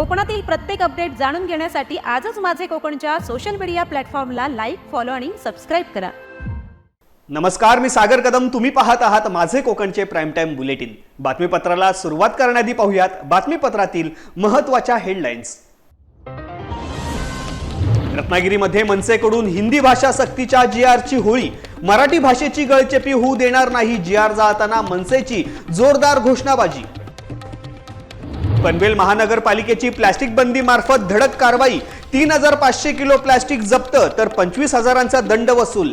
कोकणातील प्रत्येक अपडेट जाणून घेण्यासाठी आजच माझे कोकणच्या सोशल मीडिया प्लॅटफॉर्मला लाईक फॉलो आणि सबस्क्राईब करा. नमस्कार मी सागर कदम. तुम्ही पाहत आहात माझे कोकणचे प्राईम टाइम बुलेटिन बातमीपत्राला सुरुवात करण्याआधी पाहूयात बातमीपत्रातील महत्त्वाच्या हेडलाईन्स रत्नागिरीमध्ये मनसेकडून हिंदी भाषा सक्तीच्या जी आरची होळी. मराठी भाषेची गळचेपी होऊ देणार नाही जी आर जाताना मनसेची जोरदार घोषणाबाजी. पनवेल महानगरपालिकेची प्लॅस्टिक बंदी मार्फत धडक कारवाई. तीन हजार पाचशे किलो प्लॅस्टिक जप्त तर पंचवीस हजारांचा दंड वसूल.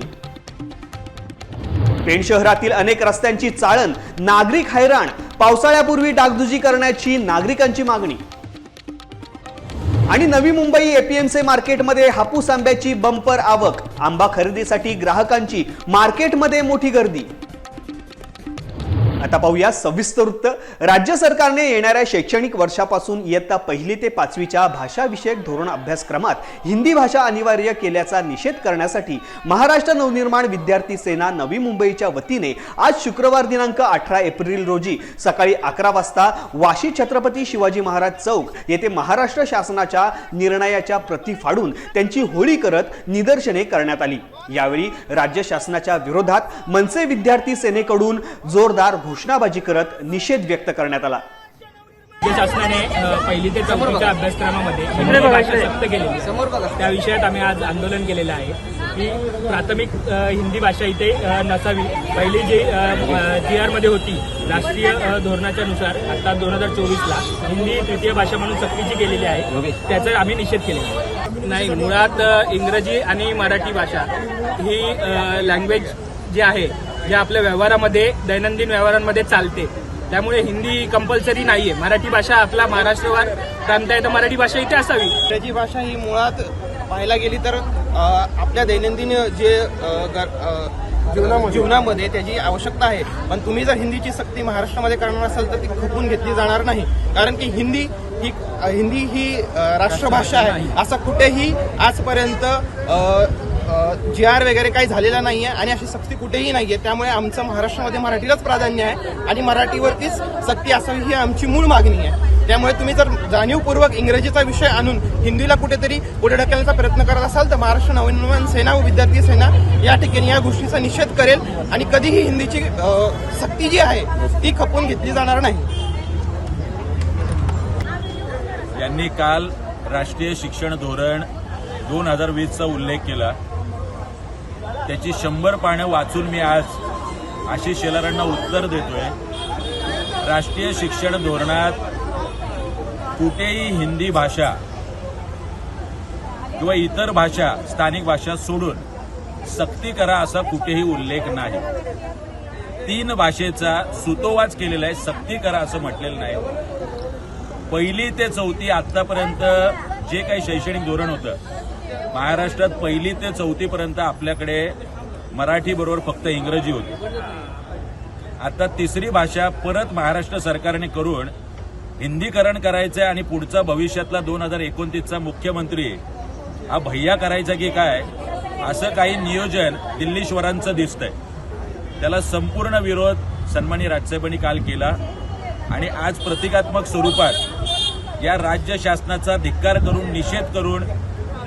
पेण शहरातील अनेक रस्त्यांची चाळण नागरिक हैराण. पावसाळ्यापूर्वी डागदुजी करण्याची नागरिकांची मागणी. आणि नवी मुंबई एपीएमसी मार्केटमध्ये हापूस आंब्याची बंपर आवक. आंबा खरेदीसाठी ग्राहकांची मार्केटमध्ये मोठी गर्दी. आता पाहूया सविस्तर वृत्त. राज्य सरकारने येणाऱ्या शैक्षणिक वर्षापासून इयत्ता पहिली ते पाचवीच्या भाषाविषयक धोरण अभ्यासक्रमात हिंदी भाषा अनिवार्य केल्याचा निषेध करण्यासाठी महाराष्ट्र नवनिर्माण विद्यार्थी सेना नवी मुंबईच्या वतीने आज शुक्रवार दिनांक अठरा एप्रिल रोजी सकाळी अकरा वाजता वाशी छत्रपती शिवाजी महाराज चौक येथे महाराष्ट्र शासनाच्या निर्णयाच्या प्रती फाडून त्यांची होळी करत निदर्शने करण्यात आली. यावेळी राज्य शासनाच्या विरोधात मनसे विद्यार्थी सेनेकडून जोरदार घोषणाबाजी करत निषेध व्यक्त करण्यात आला. राज्य शासनाने पहिली ते चौथीच्या अभ्यासक्रमामध्ये हिंदी भाषा सक्त केलेली. त्या विषयात आम्ही आज आंदोलन केलेलं आहे. की प्राथमिक हिंदी भाषा इथे नसावी. पहिली जी जी आरमध्ये होती राष्ट्रीय धोरणाच्या नुसार आता दोन हजार चोवीसला हिंदी तृतीय भाषा म्हणून सक्तीची केलेली आहे. त्याचा आम्ही निषेध केलेला नाही मुळात इंग्रजी आणि मराठी भाषा ही लँग्वेज जी आहे जे आपल्या व्यवहारामध्ये दैनंदिन व्यवहारांमध्ये चालते. त्यामुळे हिंदी कंपल्सरी नाहीये. मराठी भाषा आपला महाराष्ट्रवर प्रांत आहे तर मराठी भाषा इथे असावी. इंग्रजी भाषा ही मुळात पाहायला गेली तर आपल्या दैनंदिन जे जीवनामध्ये. त्याची आवश्यकता आहे. पण तुम्ही जर हिंदीची सक्ती महाराष्ट्रामध्ये करणार असाल तर ती खपून घेतली जाणार नाही. कारण की हिंदी ही हिंदी ही राष्ट्रभाषा आहे. असं कुठेही आजपर्यंत जी आर वगैरे काही झालेला नाही आहे आणि अशी सक्ती कुठेही नाही आहे. त्यामुळे आमचं महाराष्ट्रामध्ये मराठीलाच प्राधान्य आहे आणि मराठीवरतीच सक्ती असावी ही आमची मूळ मागणी आहे. त्यामुळे तुम्ही जर जाणीवपूर्वक इंग्रजीचा विषय आणून हिंदीला कुठेतरी पुढे ढकलण्याचा प्रयत्न करत असाल तर महाराष्ट्र नवनिर्माण सेना व विद्यार्थी सेना या ठिकाणी या गोष्टीचा निषेध करेल आणि कधीही हिंदीची सक्ती जी आहे ती खपवून घेतली जाणार नाही. यांनी काल राष्ट्रीय शिक्षण धोरण दोन हजार वीसचा उल्लेख केला. त्याची शंभर पानं वाचून मी आज आशिष शेलारांना उत्तर देतोय. राष्ट्रीय शिक्षण धोरणात कुठेही हिंदी भाषा किंवा इतर भाषा स्थानिक भाषा सोडून सक्ती करा असा कुठेही उल्लेख नाही. तीन भाषेचा सुतोवाच केलेला आहे सक्ती करा असं म्हटलेलं नाही. पहिली ते चौथी आतापर्यंत जे काही शैक्षणिक धोरण होतं महाराष्ट्रात पहिली ते चौथीपर्यंत आपल्याकडे मराठी बरोबर फक्त इंग्रजी होती. आता तिसरी भाषा परत महाराष्ट्र सरकारने करून हिंदीकरण करायचंय आणि पुढचा भविष्यातला दोन हजार एकोणतीसचा मुख्यमंत्री हा भैया करायचा की काय असं काही नियोजन दिल्लीश्वरांचं दिसतंय. त्याला संपूर्ण विरोध सन्मानी राजसाहेबांनी काल केला आणि आज प्रतिकात्मक स्वरूपात या राज्य शासनाचा धिक्कार करून निषेध करून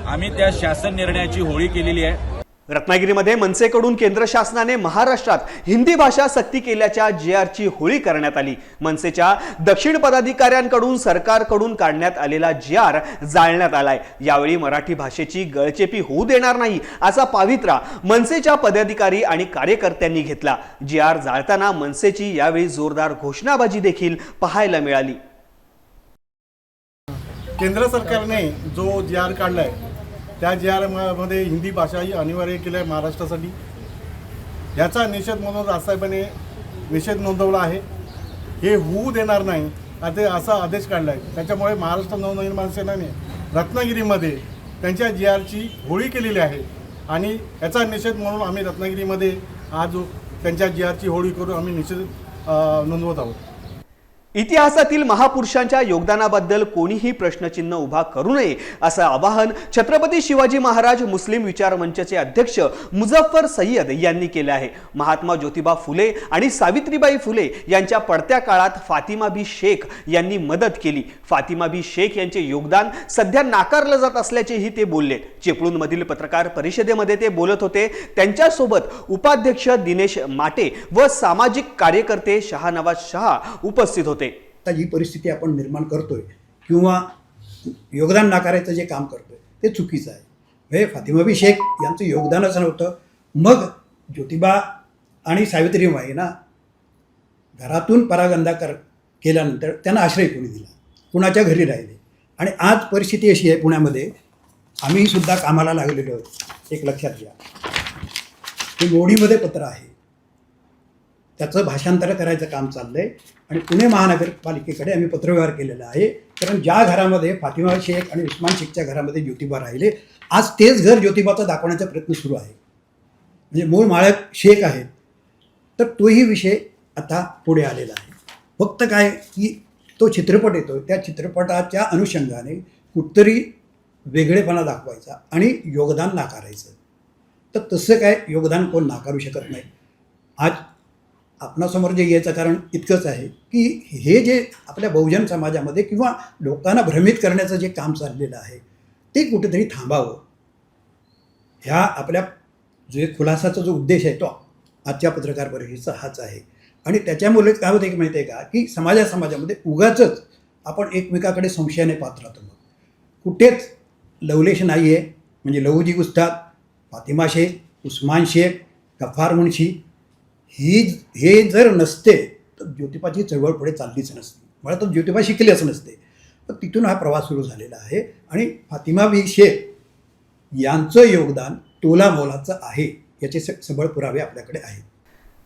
आम्ही त्या शासन निर्णयाची होळी केलेली आहे. रत्नागिरीमध्ये मनसेकडून केंद्र शासनाने महाराष्ट्रात हिंदी भाषा सक्ती केल्याच्या जे आरची होळी करण्यात आली. मनसेच्या दक्षिण पदाधिकाऱ्यांकडून सरकारकडून काढण्यात आलेला जी आर जाळण्यात आलाय. यावेळी मराठी भाषेची गळचेपी होऊ देणार नाही असा पावित्रा मनसेच्या पदाधिकारी आणि कार्यकर्त्यांनी घेतला. जी आर जाळताना मनसेची यावेळी जोरदार घोषणाबाजी देखील पाहायला मिळाली. केंद्र सरकारने जो जी आर काढला आहे त्या जी आरमध्ये हिंदी भाषा ही अनिवार्य केली आहे महाराष्ट्रासाठी. याचा निषेध म्हणून राजसाहेबांनी निषेध नोंदवला आहे. हे होऊ देणार नाही. आता असा आदेश काढला आहे त्याच्यामुळे महाराष्ट्र नवनिर्माण सेनाने रत्नागिरीमध्ये त्यांच्या जी आरची होळी केलेली आहे. आणि याचा निषेध म्हणून आम्ही रत्नागिरीमध्ये आज त्यांच्या जी आरची होळी करून आम्ही निषेध नोंदवत आहोत. इतिहासातील महापुरुषांच्या योगदानाबद्दल कोणीही प्रश्नचिन्ह उभा करू नये असं आवाहन छत्रपती शिवाजी महाराज मुस्लिम विचार मंचचे अध्यक्ष मुझफ्फर सय्यद यांनी केले आहे. महात्मा ज्योतिबा फुले आणि सावित्रीबाई फुले यांच्या पडत्या काळात फातिमा बी शेख यांनी मदत केली. फातिमा बी शेख यांचे योगदान सध्या नाकारलं जात असल्याचेही ते बोलले. चिपळूणमधील पत्रकार परिषदेमध्ये ते बोलत होते त्यांच्यासोबत उपाध्यक्ष दिनेश माटे व सामाजिक कार्यकर्ते शहानवाज शहा उपस्थित होते. आता जी परिस्थिती आपण निर्माण करतोय किंवा योगदान नाकारायचं जे काम करतोय ते चुकीचं आहे. हे फातिमाबी शेख यांचं योगदानच नव्हतं. मग ज्योतिबा आणि सावित्रीबाई ना घरातून परागंदा कर केल्यानंतर त्यांना आश्रय कोणी दिला? कुणाच्या घरी राहिले? आणि आज परिस्थिती अशी आहे पुण्यामध्ये आम्ही सुद्धा कामाला लागलेलो आहोत. एक लक्षात घ्या. हे मोडीमध्ये पत्र आहे. त्याचं भाषांतर करायचं काम चाललंय. आणि पुणे महानगरपालिकेकडे आम्ही पत्रव्यवहार केलेला आहे. कारण ज्या घरामध्ये फातिमा शेख आणि उस्मान शेखच्या घरामध्ये ज्योतिबा राहिले आज तेच घर ज्योतिबाचं दाखवण्याचा प्रयत्न सुरू आहे. म्हणजे मूळ माळक शेख आहेत. तर तोही विषय आता पुढे आलेला आहे. फक्त काय की तो चित्रपट येतो त्या चित्रपटाच्या अनुषंगाने कुठतरी वेगळेपणा दाखवायचा आणि योगदान नाकारायचं. तर तसं काय योगदान कोण नाकारू शकत नाही? आज आपणासमोर जे यायचं कारण इतकंच आहे की हे जे आपल्या बहुजन समाजामध्ये किंवा लोकांना भ्रमित करण्याचं जे काम चाललेलं आहे ते कुठेतरी थांबावं. ह्या आपल्या जे खुलासाचा जो उद्देश आहे तो आजच्या पत्रकार परिषदेचा हाच आहे. आणि त्याच्यामुळे काय होतं की माहिती आहे का की समाजा समाजामध्ये उगाच आपण एकमेकाकडे संशयाने पात्र राहतो मग कुठेच लवलेश नाही आहे म्हणजे लहुजी गुस्ताद फातिमा शेख उस्मान शेख गफ्फार मुन्शी ही हे जर नसते तर ज्योतिबाची चळवळ पुढे चाललीच नसते. मला तर ज्योतिबा शिकलेच नसते. तर तिथून हा प्रवास सुरू झालेला आहे आणि फातिमा बी शेख यांचं योगदान तोला मोलाचं आहे याचे स सबळ पुरावे आपल्याकडे आहेत.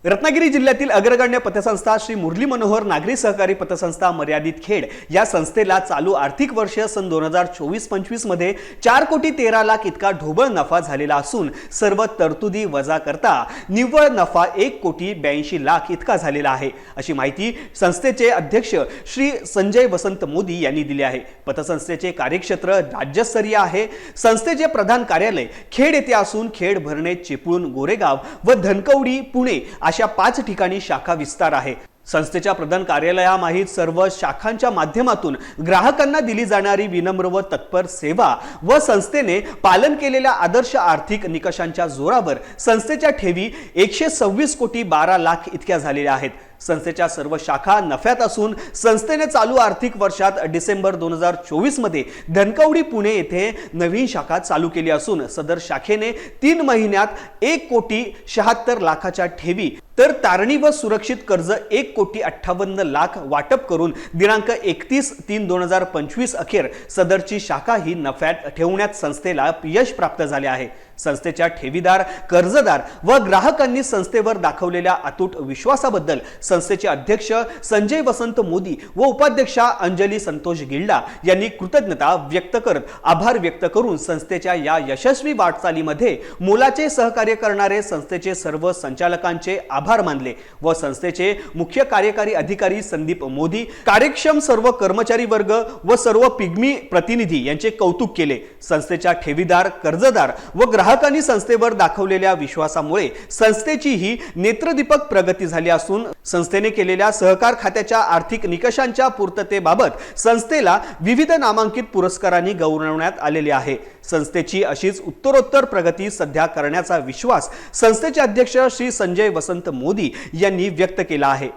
रत्नागिरी जिल्ह्यातील अग्रगण्य पतसंस्था श्री मुरली मनोहर नागरी सहकारी पतसंस्था मर्यादित खेड या संस्थेला चालू आर्थिक वर्ष सन दोन हजार चोवीस पंचवीसमध्ये चार कोटी तेरा लाख इतका ढोबळ नफा झालेला असून सर्व तरतुदी वजा करता निव्वळ नफा एक कोटी ब्याऐंशी लाख इतका झालेला आहे. अशी माहिती संस्थेचे अध्यक्ष श्री संजय वसंत मोदी यांनी दिली आहे. पतसंस्थेचे कार्यक्षेत्र राज्यस्तरीय आहे. संस्थेचे प्रधान कार्यालय खेड येथे असून खेड भरणे चिपळूण गोरेगाव व धनकवडी पुणे अशा पाच ठिकाणी शाखा विस्तार आहे. संस्थेच्या प्रधान कार्यालयामाहीत सर्व शाखांच्या माध्यमातून ग्राहकांना दिली जाणारी विनम्र व तत्पर सेवा व संस्थेने पालन केलेल्या आदर्श आर्थिक निकषांच्या जोरावर संस्थेच्या ठेवी एकशे सव्वीस कोटी बारा लाख इतक्या झालेल्या आहेत. संस्थेच्या सर्व शाखा नफ्यात असून संस्थेने चालू आर्थिक वर्षात डिसेंबर दोन हजार चोवीसमध्ये धनकवडी पुणे येथे नवीन शाखा चालू केली असून सदर शाखेने तीन महिन्यात एक कोटी शहात्तर लाखाच्या ठेवी तर तारणी व सुरक्षित कर्ज एक कोटी अठ्ठावन्न लाख वाटप करून दिनांक एकतीस तीन दोन हजार पंचवीस अखेर सदरची शाखा ही नफ्यात ठेवण्यात संस्थेला यश प्राप्त झाले आहे. संस्थेच्या ठेवीदार कर्जदार व ग्राहकांनी संस्थेवर दाखवलेल्या अतूट विश्वासाबद्दल संस्थेचे अध्यक्ष संजय वसंत मोदी व उपाध्यक्षा अंजली संतोष गिल्डा यांनी कृतज्ञता व्यक्त करत आभार व्यक्त करून संस्थेच्या या यशस्वी वाटचालीमध्ये मोलाचे सहकार्य करणारे संस्थेचे सर्व संचालकांचे आभार मानले व संस्थेचे मुख्य कार्यकारी अधिकारी संदीप मोदी कार्यक्षम सर्व कर्मचारी वर्ग व सर्व पिग्मी प्रतिनिधी यांचे कौतुक केले. संस्थेच्या ठेवीदार कर्जदार व ग्राहकांनी संस्थेवर दाखवलेल्या विश्वासामुळे संस्थेचीही नेत्रदीपक प्रगती झाली असून संस्थेने केलेल्या सहकार खात्याच्या आर्थिक निकषांच्या पूर्ततेबाबत संस्थेला विविध नामांकित पुरस्कारांनी गौरवण्यात आलेले आहे. संस्थेची अशीच उत्तरोत्तर प्रगती सध्या करण्याचा विश्वास संस्थेचे अध्यक्ष श्री संजय वसंत मोदी यांनी व्यक्त केला आहे.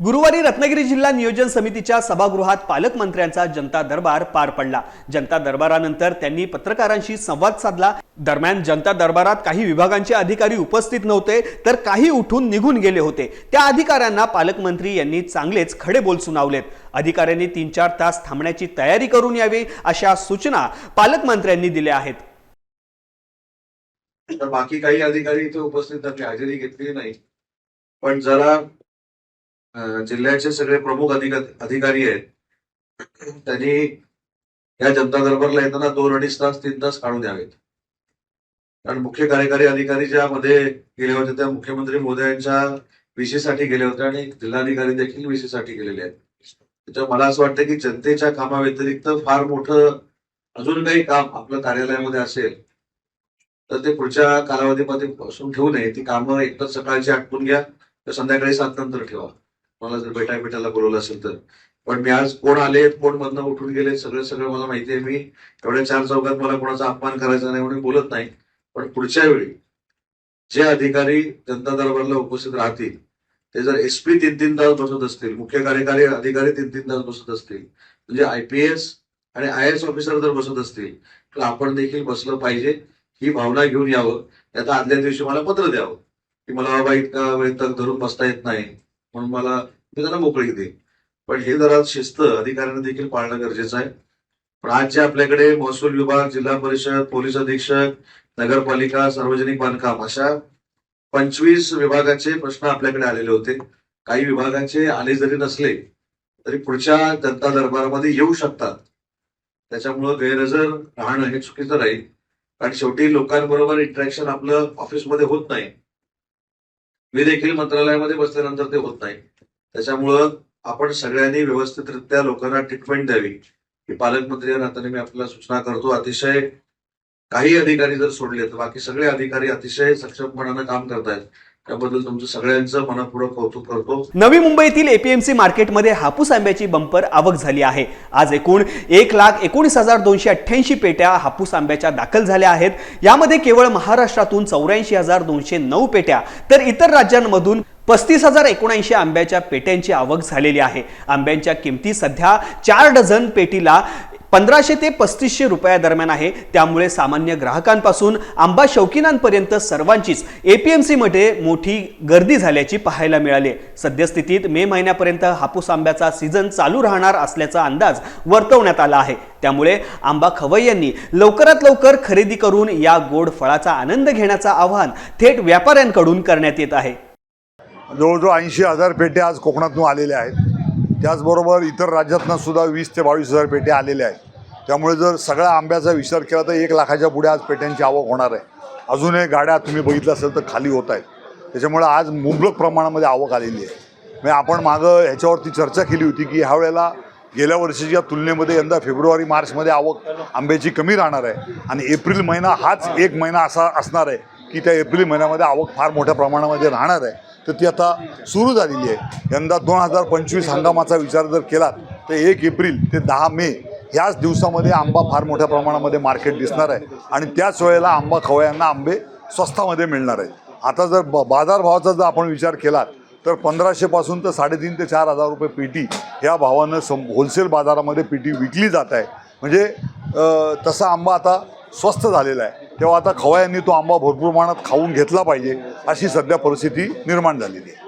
गुरुवारी रत्नागिरी जिल्हा नियोजन समितीच्या सभागृहात पालकमंत्र्यांचा जनता दरबार पार पडला. जनता दरबारानंतर त्यांनी पत्रकारांशी संवाद साधला. दरम्यान जनता दरबारात काही विभागांचे अधिकारी उपस्थित नव्हते तर काही उठून निघून गेले होते. त्या अधिकाऱ्यांना पालकमंत्री यांनी चांगलेच खडे बोल सुनावलेत. अधिकाऱ्यांनी तीन चार तास थांबण्याची तयारी करून यावी अशा सूचना पालकमंत्र्यांनी दिल्या आहेत. बाकी काही अधिकारी इथे उपस्थित हजेरी घेतली नाही. पण जरा जिल्ह्याचे सगळे प्रमुख अधिकारी आहेत. त्यांनी या जनता दरबारला येताना दोन अडीच तास तीन तास काढून द्यावेत. कारण मुख्य कार्यकारी अधिकारी ज्यामध्ये गेले होते त्या मुख्यमंत्री मोदयांच्या यांच्या विषयीसाठी गेले होते आणि जिल्हाधिकारी देखील विषयीसाठी गेलेले आहेत. त्याच्यामुळे मला असं वाटतं की जनतेच्या कामाव्यतिरिक्त फार मोठं अजून काही काम आपलं कार्यालयामध्ये असेल तर ते पुढच्या कालावधीमध्ये बसून ठेवू नये. ती कामं एकतर सकाळची आटपून घ्या तर संध्याकाळी सात नंतर ठेवा. मला जर भेटा भेटायला बोलवलं असेल तर. पण मी आज कोण आले कोण मधनं उठून गेले सगळं सगळं मला माहिती आहे. मी एवढ्या चार चौकात मला कोणाचा अपमान करायचा नाही म्हणून बोलत नाही. पण पुढच्या वेळी जे अधिकारी जनता दरबारला उपस्थित राहतील ते जर एसपी तीन तीन तास बसत असतील मुख्य कार्यकारी अधिकारी तीन तीन तास बसत असतील म्हणजे आयपीएस आणि आय एस ऑफिसर जर बसत असतील तर आपण देखील बसलं पाहिजे ही भावना घेऊन यावं. आता आदल्या दिवशी मला पत्र द्यावं. की मला बाबा इतका वेळ तक धरून बसता येत नाही. म्हणून मला मी त्यांना मोकळी देईन पण हे जरा शिस्त अधिकाऱ्यांना देखील पाळणं गरजेचं आहे. पण आज जे आपल्याकडे महसूल विभाग जिल्हा परिषद पोलीस अधीक्षक नगरपालिका सार्वजनिक बांधकाम अशा पंचवीस विभागाचे प्रश्न आपल्याकडे आलेले होते. काही विभागाचे आले जरी नसले तरी पुढच्या जनता दरबारामध्ये येऊ शकतात. त्याच्यामुळं गैरहजर राहणं हे चुकीचं राहील कारण शेवटी लोकांबरोबर इंटरॅक्शन आपलं ऑफिसमध्ये होत नाही. मी देखील मंत्रालयामध्ये बसल्यानंतर ते होत नाही. त्याच्यामुळं आपण सगळ्यांनी व्यवस्थितरित्या लोकांना ट्रीटमेंट द्यावी. ही पालकमंत्री या नात्याने मी आपल्याला सूचना करतो. अतिशय काही अधिकारी जर सोडले तर बाकी सगळे अधिकारी अतिशय सक्षमपणानं काम करतायत. त्याबद्दल तुमचं सगळ्यांचं मनपूर्वक कौतुक करतो. नवी मुंबईतील एपीएमसी मार्केटमध्ये हापूस आंब्याची बंपर आवक झाली आहे. आज एकूण एक लाख एकोणीस हजार दोनशे अठ्ठ्याऐंशी पेट्या हापूस आंब्याच्या दाखल झाल्या आहेत. यामध्ये केवळ महाराष्ट्रातून चौऱ्याऐंशी हजार दोनशे नऊ पेट्या तर इतर राज्यांमधून पस्तीस हजार एकोणऐंशी आंब्याच्या पेट्यांची आवक झालेली आहे. आंब्यांच्या किमती सध्या चार डझन पेटीला पंधराशे ते पस्तीसशे रुपया आहे. त्यामुळे सामान्य ग्राहकांपासून आंबा शौकीनांपर्यंत सर्वांचीच एपीएमसीमध्ये मोठी गर्दी झाल्याची पाहायला मिळाली. सद्यस्थितीत मे महिन्यापर्यंत हापूस आंब्याचा सीझन चालू राहणार असल्याचा अंदाज वर्तवण्यात आला आहे. त्यामुळे आंबा खवय्यांनी लवकरात लवकर खरेदी करून या गोड फळाचा आनंद घेण्याचं आवाहन थेट व्यापाऱ्यांकडून करण्यात येत आहे. जवळजवळ ऐंशी हजार पेटे आज कोकणातून आलेल्या आहेत. त्याचबरोबर इतर राज्यातनं सुद्धा वीस ते बावीस हजार पेट्या आलेल्या आहेत. त्यामुळे जर सगळ्या आंब्याचा विचार केला तर एक लाखाच्या पुढे आज पेट्यांची आवक होणार आहे. अजूनही गाड्या तुम्ही बघितलं असेल तर खाली होत आहेत. त्याच्यामुळे आज मुबलक प्रमाणामध्ये आवक आलेली आहे. म्हणजे आपण मागं ह्याच्यावरती चर्चा केली होती की ह्या वेळेला गेल्या वर्षीच्या तुलनेमध्ये यंदा फेब्रुवारी मार्चमध्ये आवक आंब्याची कमी राहणार आहे. आणि एप्रिल महिना हाच एक महिना असा असणार आहे की त्या एप्रिल महिन्यामध्ये आवक फार मोठ्या प्रमाणामध्ये राहणार आहे. तर ती आता सुरू झालेली आहे. यंदा दोन हजार पंचवीस हंगामाचा विचार जर केलात तर एक एप्रिल ते दहा मे ह्याच दिवसामध्ये आंबा फार मोठ्या प्रमाणामध्ये मार्केट दिसणार आहे. आणि त्याच वेळेला आंबा खवळ्यांना आंबे स्वस्तामध्ये मिळणार आहेत. आता जर ब बाजारभावाचा जर आपण विचार केलात तर पंधराशेपासून तर साडेतीन ते चार हजार रुपये पेटी ह्या भावानं सम होलसेल बाजारामध्ये पेटी विकली जात आहे. म्हणजे तसा आंबा आता स्वस्त झालेला आहे. तेव्हा आता खवयांनी तो आंबा भरपूर प्रमाणात खाऊन घेतला पाहिजे अशी सध्या परिस्थिती निर्माण झालेली आहे.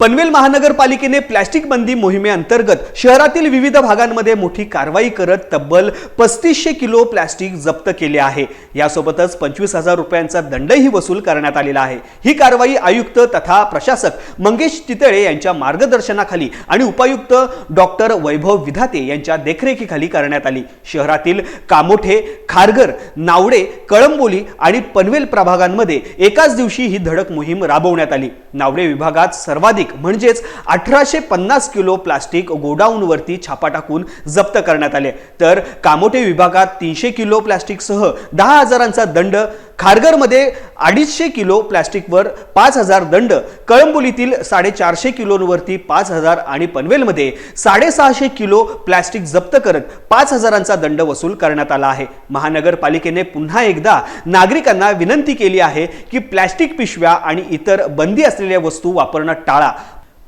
पनवेल महानगरपालिकेने प्लॅस्टिक बंदी मोहिमेअंतर्गत शहरातील विविध भागांमध्ये मोठी कारवाई करत तब्बल पस्तीसशे किलो प्लॅस्टिक जप्त केले आहे. यासोबतच पंचवीस हजार रुपयांचा दंडही वसूल करण्यात आलेला आहे. ही कारवाई आयुक्त तथा प्रशासक मंगेश चितळे यांच्या मार्गदर्शनाखाली आणि उपायुक्त डॉक्टर वैभव विधाते यांच्या देखरेखीखाली करण्यात आली. शहरातील कामोठे खारघर नावडे कळंबोली आणि पनवेल प्रभागांमध्ये एकाच दिवशी ही धडक मोहीम राबवण्यात आली. नावडे विभागात सर्वाधिक म्हणजेच अठराशे पन्नास किलो प्लास्टिक गोडाऊनवरती छापा टाकून जप्त करण्यात आले. तर कामोटे विभागात तीनशे किलो प्लास्टिकसह दहा हजारांचा दंड खारघरमध्ये अडीचशे किलो प्लॅस्टिकवर पाच हजार दंड कळंबोलीतील साडेचारशे किलोवरती पाच हजार आणि पनवेलमध्ये साडेसहाशे किलो प्लॅस्टिक जप्त करत पाच हजारांचा दंड वसूल करण्यात आला आहे. महानगरपालिकेने पुन्हा एकदा नागरिकांना विनंती केली आहे की प्लॅस्टिक पिशव्या आणि इतर बंदी असलेल्या वस्तू वापरणं टाळा.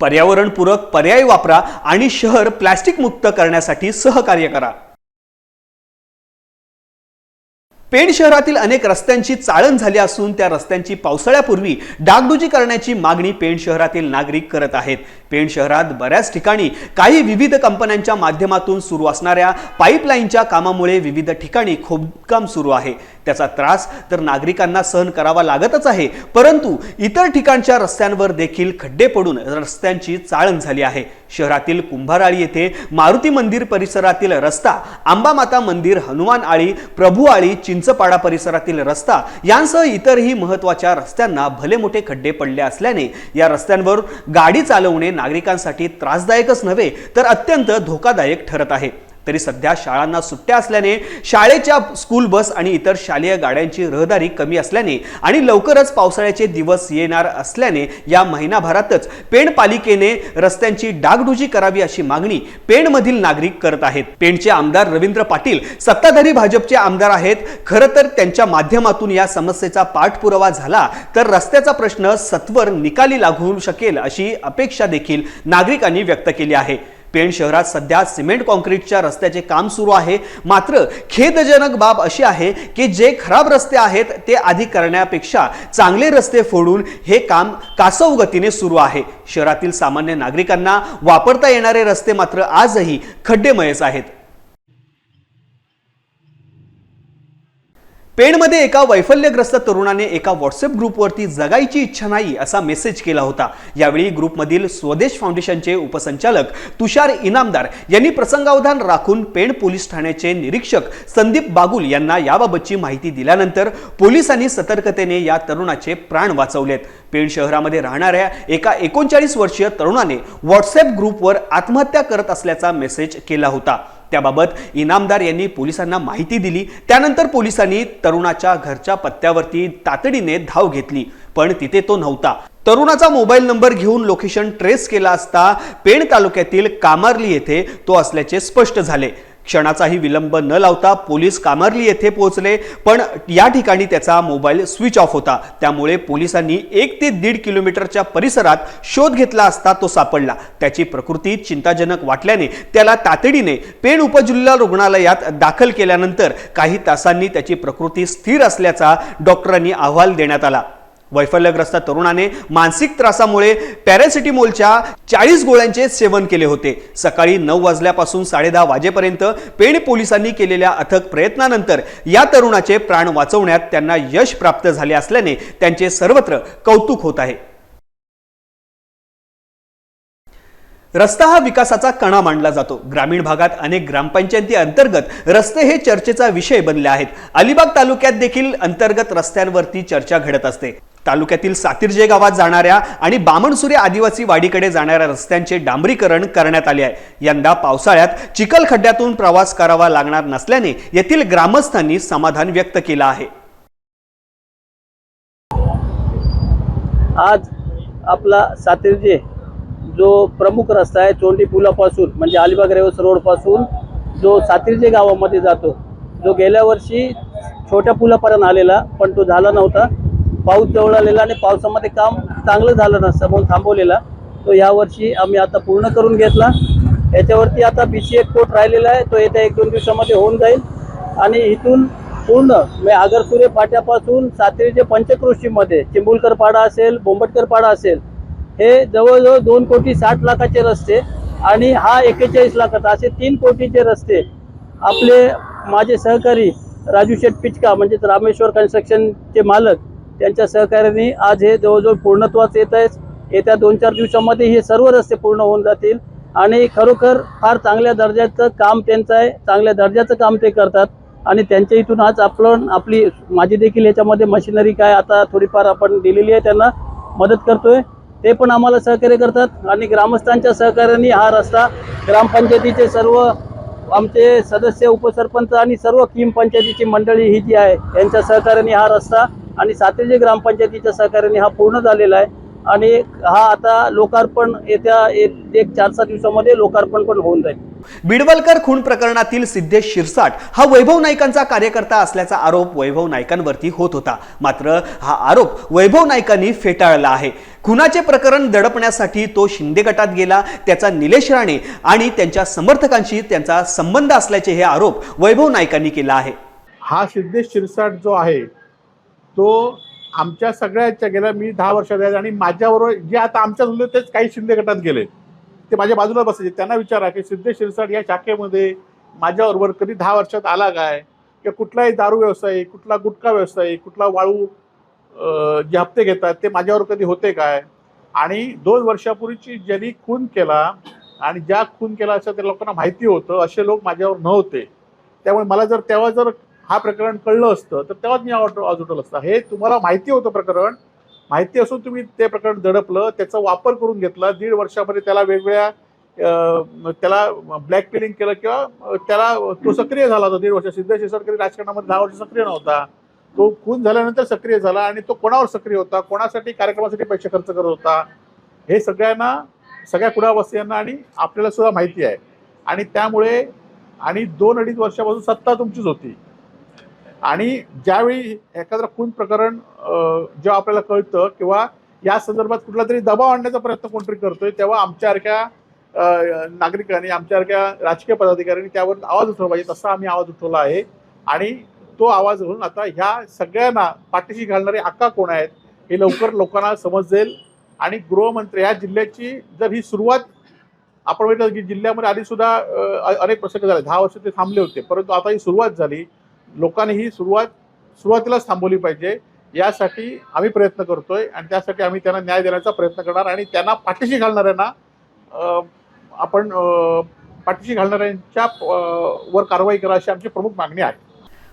पर्यावरणपूरक पर्याय वापरा आणि शहर प्लॅस्टिक मुक्त करण्यासाठी सहकार्य करा. पेण शहरातील अनेक रस्त्यांची चाळण झाली असून त्या रस्त्यांची पावसाळ्यापूर्वी डागडुजी करण्याची मागणी पेण शहरातील नागरिक करत आहेत. पेण शहरात बऱ्याच ठिकाणी काही विविध कंपन्यांच्या माध्यमातून सुरू असणाऱ्या पाईपलाईनच्या कामामुळे विविध ठिकाणी खोदकाम सुरू आहे. त्याचा त्रास तर नागरिकांना सहन करावा लागतच आहे परंतु इतर ठिकाणच्या रस्त्यांवर देखील खड्डे पडून रस्त्यांची चाळण झाली आहे. शहरातील कुंभाराळी येथे मारुती मंदिर परिसरातील रस्ता आंबामाता मंदिर हनुमान आळी प्रभू आळी चिंच चिंचपाडा परिसरातील रस्ता यांसह इतरही महत्त्वाच्या रस्त्यांना भले मोठे खड्डे पडले असल्याने या रस्त्यांवर गाडी चालवणे नागरिकांसाठी त्रासदायकच नव्हे तर अत्यंत धोकादायक ठरत आहे. तरी सध्या शाळांना सुट्ट्या असल्याने शाळेच्या स्कूल बस आणि इतर शालेय गाड्यांची रहदारी कमी असल्याने आणि लवकरच पावसाळ्याचे दिवस येणार असल्याने या महिनाभरातच पेण पालिकेने रस्त्यांची डागडुजी करावी अशी मागणी पेणमधील नागरिक करत आहेत. पेणचे आमदार रवींद्र पाटील सत्ताधारी भाजपचे आमदार आहेत. खरं तर त्यांच्या माध्यमातून या समस्येचा पाठपुरावा झाला तर रस्त्याचा प्रश्न सत्वर निकाली लागू शकेल अशी अपेक्षा देखील नागरिकांनी व्यक्त केली आहे. पेण शहरात सध्या सिमेंट कॉन्क्रीटच्या रस्त्याचे काम सुरू आहे. मात्र खेदजनक बाब अशी आहे की जे खराब रस्ते आहेत ते आधी करण्यापेक्षा चांगले रस्ते फोडून हे काम कासव गतीने सुरू आहे. शहरातील सामान्य नागरिकांना वापरता येणारे रस्ते मात्र आजही खड्डेमयच आहेत. पेणमध्ये एका वैफल्यग्रस्त तरुणाने एका व्हॉट्सअप ग्रुपवरती जगायची इच्छा नाही असा मेसेज केला होता. यावेळी ग्रुपमधील स्वदेश फाउंडेशनचे उपसंचालक तुषार इनामदार यांनी प्रसंगावधान राखून पेण पोलीस ठाण्याचे निरीक्षक संदीप बागुल यांना याबाबतची माहिती दिल्यानंतर पोलिसांनी सतर्कतेने या तरुणाचे प्राण वाचवलेत. पेण शहरामध्ये राहणाऱ्या एका एकोणचाळीस वर्षीय तरुणाने व्हॉट्सअप ग्रुपवर आत्महत्या करत असल्याचा मेसेज केला होता. त्याबाबत इनामदार यांनी पोलिसांना माहिती दिली. त्यानंतर पोलिसांनी तरुणाच्या घरच्या पत्त्यावरती तातडीने धाव घेतली पण तिथे तो नव्हता. तरुणाचा मोबाईल नंबर घेऊन लोकेशन ट्रेस केला असता पेण तालुक्यातील कामार्ली येथे तो असल्याचे स्पष्ट झाले. क्षणाचाही विलंब न लावता पोलीस कामारली येथे पोहोचले पण या ठिकाणी त्याचा मोबाईल स्विच ऑफ होता. त्यामुळे पोलिसांनी एक ते दीड किलोमीटरच्या परिसरात शोध घेतला असता तो सापडला. त्याची प्रकृती चिंताजनक वाटल्याने त्याला तातडीने पेण उपजिल्हा रुग्णालयात दाखल केल्यानंतर काही तासांनी त्याची प्रकृती स्थिर असल्याचा डॉक्टरांनी अहवाल देण्यात आला. वैफल्यग्रस्त तरुणाने मानसिक त्रासामुळे पॅरासिटीमोलच्या चाळीस गोळ्यांचे सेवन केले होते. सकाळी नऊ वाजल्यापासून साडेदहा वाजेपर्यंत पेण पोलिसांनी केलेल्या अथक प्रयत्नानंतर या तरुणाचे प्राण वाचवण्यात त्यांना यश प्राप्त झाले असल्याने त्यांचे सर्वत्र कौतुक होत आहे. रस्ता हा विकासाचा कणा मानला जातो. ग्रामीण भागात अनेक ग्रामपंचायती अंतर्गत रस्ते हे चर्चेचा विषय बनले आहेत. अलिबाग तालुक्यात देखील अंतर्गत रस्त्यांवरती चर्चा घडत असते. तालुक्यातील सातिर्जे गावात जाणाऱ्या आणि बामणसुरे आदिवासी वाडीकडे जाणाऱ्या रस्त्यांचे डांबरीकरण करण्यात आले आहे. यंदा पावसाळ्यात चिखल खड्ड्यातून प्रवास करावा लागणार नसल्याने येथील ग्रामस्थांनी समाधान व्यक्त केलं आहे. आज आपला सातिर्जे जो प्रमुख रस्ता आहे चोंडी पुलापासून म्हणजे अलिबाग रेवस रोडपासून जो सातिर्जे गावामध्ये जातो जो गेल्या वर्षी छोट्या पुलापर्यंत आलेला पण तो झाला नव्हता. पाऊस जवळ आलेला आणि पावसामध्ये काम चांगलं झालं नसतं म्हणून थांबवलेला. तो यावर्षी आम्ही आता पूर्ण करून घेतला. याच्यावरती आता बी सी एक कोट राहिलेला आहे. तो येत्या एक दोन दिवसामध्ये होऊन जाईल. आणि इथून पूर्ण म्हणजे आगरसुरे फाट्यापासून सातेरीचे पंचकृषीमध्ये चिंबुलकर पाडा असेल बोंबटकर पाडा असेल हे जवळजवळ दोन कोटी साठ लाखाचे रस्ते आणि हा एक्केचाळीस लाखाचा असे तीन कोटीचे रस्ते आपले माझे सहकारी राजू शेठ पिचका म्हणजेच रामेश्वर कन्स्ट्रक्शनचे मालक त्यांच्या सहकार्याने आज हे जवळजवळ पूर्णत्वाच येत आहे येत्या दोन चार दिवसामध्ये हे सर्व रस्ते पूर्ण होऊन जातील. आणि खरोखर फार चांगल्या दर्जाचं काम त्यांचं आहे. चांगल्या दर्जाचं काम ते करतात. आणि त्यांच्या इथून आज आपण आपली माझी देखील याच्यामध्ये मशिनरी काय आता थोडीफार आपण दिलेली आहे त्यांना मदत करतोय. ते पण आम्हाला सहकार्य करतात. आणि ग्रामस्थांच्या सहकार्याने हा रस्ता ग्रामपंचायतीचे सर्व आमचे सदस्य उपसरपंच आणि सर्व किम पंचायतीची मंडळी ही जी आहे यांच्या सहकार्याने हा रस्ता आणि सातेजी ग्रामपंचायतीच्या सहकार्याने हा पूर्ण झालेला आहे. आणि हा आता लोकार्पण येत्या एक एक चार सात दिवसामध्ये लोकार्पण पण होऊन जाईल. बिडवलकर खून प्रकरणातील सिद्धेश शिरसाट हा वैभव नाईकांचा कार्यकर्ता असल्याचा आरोप वैभव नाईकांवरती होत होता. मात्र हा आरोप वैभव नाईकांनी फेटाळला आहे. खुनाचे प्रकरण दडपण्यासाठी तो शिंदे गटात गेला त्याचा निलेश राणे आणि त्यांच्या समर्थकांशी त्यांचा संबंध असल्याचे हे आरोप वैभव नाईकांनी केला आहे. हा सिद्धेश शिरसाट जो आहे तो आमच्या सगळ्याच्या गेला मी दहा वर्षात आहे आणि माझ्याबरोबर जे आता आमच्या मुलं तेच काही शिंदे गटात गेले. ते माझ्या बाजूला बसायचे. त्यांना विचारा की सिद्धेश शिरसाट या शाखेमध्ये माझ्याबरोबर कधी दहा वर्षात आला काय? किंवा कुठलाही दारू व्यवसाय कुठला गुटखा व्यवसाय कुठला वाळू जे हप्ते घेतात ते माझ्यावर कधी होते काय? आणि दोन वर्षापूर्वीची ज्यांनी खून केला आणि ज्या खून केला असं त्या लोकांना माहिती होतं असे लोक माझ्यावर नव्हते. त्यामुळे मला जर तेव्हा जर हा प्रकरण कळलं असतं तर तेव्हाच मी आवाज आवाज उठवलं असतं. हे तुम्हाला माहिती होतं प्रकरण. माहिती असून तुम्ही ते प्रकरण दडपलं त्याचा वापर करून घेतला. दीड वर्षामध्ये त्याला वेगवेगळ्या त्याला ब्लॅक पेलिंग केलं किंवा त्याला तो सक्रिय झाला होता दीड वर्ष सिद्धेश शिरसाटकरी राजकारणामध्ये दहा वर्ष सक्रिय नव्हता. तो खून झाल्यानंतर सक्रिय झाला आणि तो कोणावर सक्रिय होता? कोणासाठी कार्यक्रमासाठी पैसे खर्च करत होता? हे सगळ्यांना सगळ्या कुडावासियांना आणि आपल्याला सुद्धा माहिती आहे. आणि त्यामुळे आणि दोन अडीच वर्षापासून सत्ता तुमचीच होती. आणि ज्यावेळी एखादं खून प्रकरण जेव्हा आपल्याला कळतं किंवा या संदर्भात कुठला तरी दबाव आणण्याचा प्रयत्न कोणतरी करतोय तेव्हा आमच्यासारख्या नागरिकांनी आमच्यासारख्या राजकीय पदाधिकाऱ्यांनी त्यावर आवाज उठवला पाहिजे तसा आम्ही आवाज उठवला आहे. आणि तो आवाज होऊन आता ह्या सगळ्यांना पाठीशी घालणारे अक्का कोण आहेत हे लवकर लोकांना समजेल. आणि गृहमंत्री या जिल्ह्याची जर ही सुरुवात आपण बघितलं की जिल्ह्यामध्ये आधी सुद्धा अनेक प्रसंग झाले दहा वर्ष ते थांबले होते परंतु आता ही सुरुवात झाली. लोकांनी ही सुरुवात सुरुवातीलाच थांबवली पाहिजे. यासाठी आम्ही प्रयत्न करतोय आणि त्यासाठी आम्ही त्यांना न्याय देण्याचा प्रयत्न करणार आणि त्यांना पाठीशी घालणाऱ्यांना आपण पाठीशी घालणाऱ्यांच्या वर कारवाई करा अशी आमची प्रमुख मागणी आहे.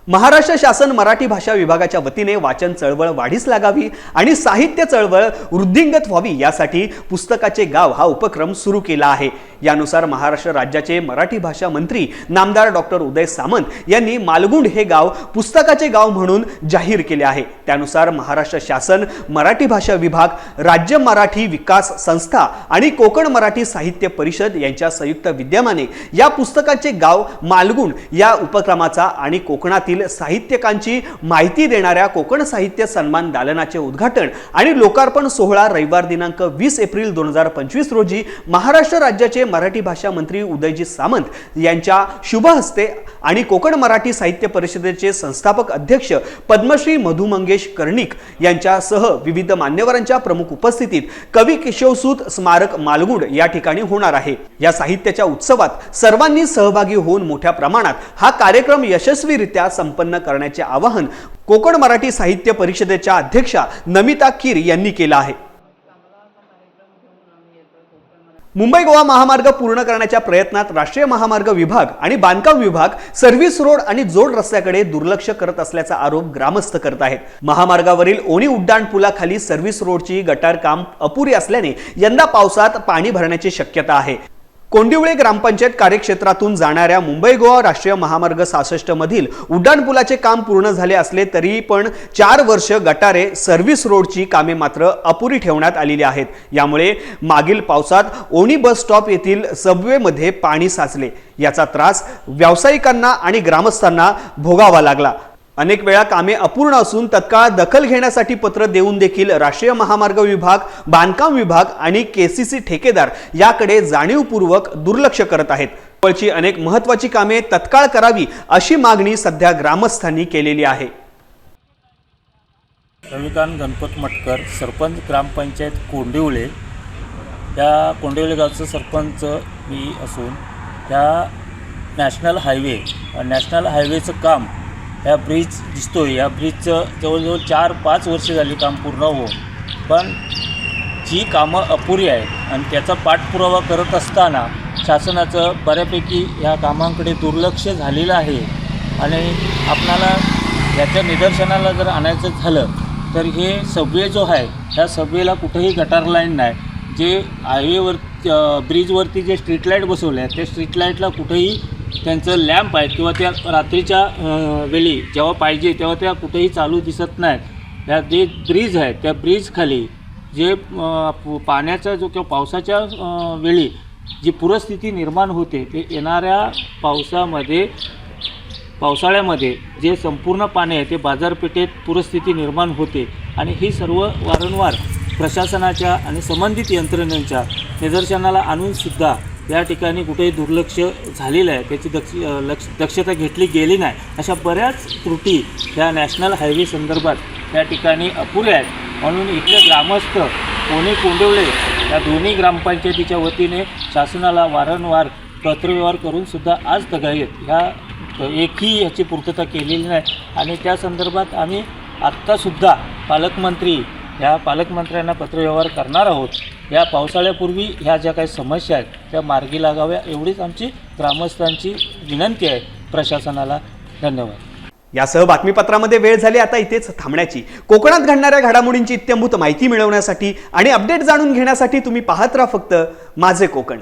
महाराष्ट्र शासन मराठी भाषा विभागाच्या वतीने वाचन चळवळ वाढीस लागावी आणि साहित्य चळवळ वृद्धिंगत व्हावी यासाठी पुस्तकाचे गाव हा उपक्रम सुरू केला आहे. यानुसार महाराष्ट्र राज्याचे मराठी भाषा मंत्री नामदार डॉक्टर उदय सामंत यांनी मालगुंड हे गाव पुस्तकाचे गाव म्हणून जाहीर केले आहे. त्यानुसार महाराष्ट्र शासन मराठी भाषा विभाग राज्य मराठी विकास संस्था आणि कोकण मराठी साहित्य परिषद यांच्या संयुक्त विद्यमाने या पुस्तकाचे गाव मालगुंड या उपक्रमाचा आणि कोकणातील साहित्यकांची माहिती देणाऱ्या कोकण साहित्य सन्मान दालनाचे उद्घाटन आणि लोकार्पण सोहळा रविवार दिनांक वीस एप्रिल दोन हजार पंचवीस रोजी महाराष्ट्र राज्याचे मराठी भाषा मंत्री उदयजी सामंत यांच्या शुभ हस्ते आणि कोकण मराठी साहित्य परिषदेचे संस्थापक अध्यक्ष पद्मश्री मधु मंगेश कर्णिक यांच्यासह विविध मान्यवरांच्या प्रमुख उपस्थितीत कवी केशवसूत स्मारक मालगुड या ठिकाणी होणार आहे. या साहित्याच्या उत्सवात सर्वांनी सहभागी होऊन मोठ्या प्रमाणात हा कार्यक्रम यशस्वीरित्या संपन्न करण्याचे आवाहन कोकण मराठी साहित्य परिषदेच्या अध्यक्षा नमिता कीर यांनी केलं आहे. मुंबई गोवा महामार्ग पूर्ण करण्याच्या प्रयत्नात राष्ट्रीय महामार्ग विभाग आणि बांधकाम विभाग सर्व्हिस रोड आणि जोड रस्त्याकडे दुर्लक्ष करत असल्याचा आरोप ग्रामस्थ करत आहेत. महामार्गावरील ओणी उड्डाण पुलाखाली सर्व्हिस रोडची गटार काम अपुरी असल्याने यंदा पावसात पाणी भरण्याची शक्यता आहे. कोंडिवळे ग्रामपंचायत कार्यक्षेत्रातून जाणाऱ्या मुंबई गोवा राष्ट्रीय महामार्ग सहासष्ट मधील उड्डाणपुलाचे काम पूर्ण झाले असले तरी पण चार वर्ष गटारे सर्व्हिस रोडची कामे मात्र अपुरी ठेवण्यात आलेली आहेत. यामुळे मागील पावसात ओणी बस स्टॉप येथील सबवेमध्ये पाणी साचले. याचा त्रास व्यावसायिकांना आणि ग्रामस्थांना भोगावा लागला. अनेक वेळा कामे अपूर्ण असून तत्काळ दखल घेण्यासाठी पत्र देऊन देखील राष्ट्रीय महामार्ग विभाग बांधकाम विभाग आणि केसीसी ठेकेदार याकडे जाणीवपूर्वक दुर्लक्ष करत आहेत. पळची अनेक महत्वाची कामे तत्काळ करावी अशी मागणी सध्या ग्रामस्थांनी केलेली आहे. रविकांत गणपत मटकर सरपंच ग्रामपंचायत कोंडिवळे. या कोंडिवळे गावचं सरपंच मी असून त्या नॅशनल हायवे नॅशनल हायवेचं काम ह्या ब्रिज दिसतो आहे या ब्रिजचं जवळजवळ चार पाच वर्ष झाली काम पूर्ण हो पण जी कामं अपुरी आहेत आणि त्याचा पाठपुरावा करत असताना शासनाचं बऱ्यापैकी या कामांकडे दुर्लक्ष झालेलं आहे आणि आपणाला याच्या निदर्शनाला जर आणायचं झालं तर हे सबवे जो आहे ह्या सबवेला कुठेही गटार लाईन नाही. जे हायवेवर ब्रिजवरती जे स्ट्रीट लाइट बसवले आहेत त्या स्ट्रीट लाईटला कुठेही त्यांचं लॅम्प आहेत किंवा त्या रात्रीच्या वेळी जेव्हा पाहिजे तेव्हा त्या कुठेही चालू दिसत नाहीत. ह्या जे ब्रिज आहेत त्या ब्रिजखाली जे पाण्याचा जो किंवा पावसाच्या वेळी जी पूरस्थिती निर्माण होते ते येणाऱ्या पावसामध्ये पावसाळ्यामध्ये जे संपूर्ण पाणी आहे ते बाजारपेठेत पूरस्थिती निर्माण होते. आणि ही सर्व वारंवार प्रशासनाच्या आणि संबंधित यंत्रणेच्या निदर्शनाला आणूनसुद्धा या ठिकाणी कुठेही दुर्लक्ष झालेलं आहे. त्याची दक्ष लक्ष दक्षता घेतली गेली नाही. अशा बऱ्याच त्रुटी या नॅशनल हायवे संदर्भात त्या ठिकाणी अपुऱ्या आहेत. म्हणून इथले ग्रामस्थ कोणी कोंडवळे या दोन्ही ग्रामपंचायतीच्या वतीने शासनाला वारंवार पत्रव्यवहार करूनसुद्धा आज तगायत ह्या एकही याची पूर्तता केलेली नाही. आणि त्या संदर्भात आम्ही आत्तासुद्धा पालकमंत्री ह्या पालकमंत्र्यांना पत्रव्यवहार करणार आहोत. या पावसाळ्यापूर्वी ह्या ज्या काही समस्या आहेत त्या मार्गी लागाव्या एवढीच आमची ग्रामस्थांची विनंती आहे प्रशासनाला. धन्यवाद. यासह बातमीपत्रामध्ये वेळ झाली आता इथेच थांबण्याची. कोकणात घडणाऱ्या घडामोडींची इत्यंभूत माहिती मिळवण्यासाठी आणि अपडेट जाणून घेण्यासाठी तुम्ही पाहत राहा फक्त माझे कोकण.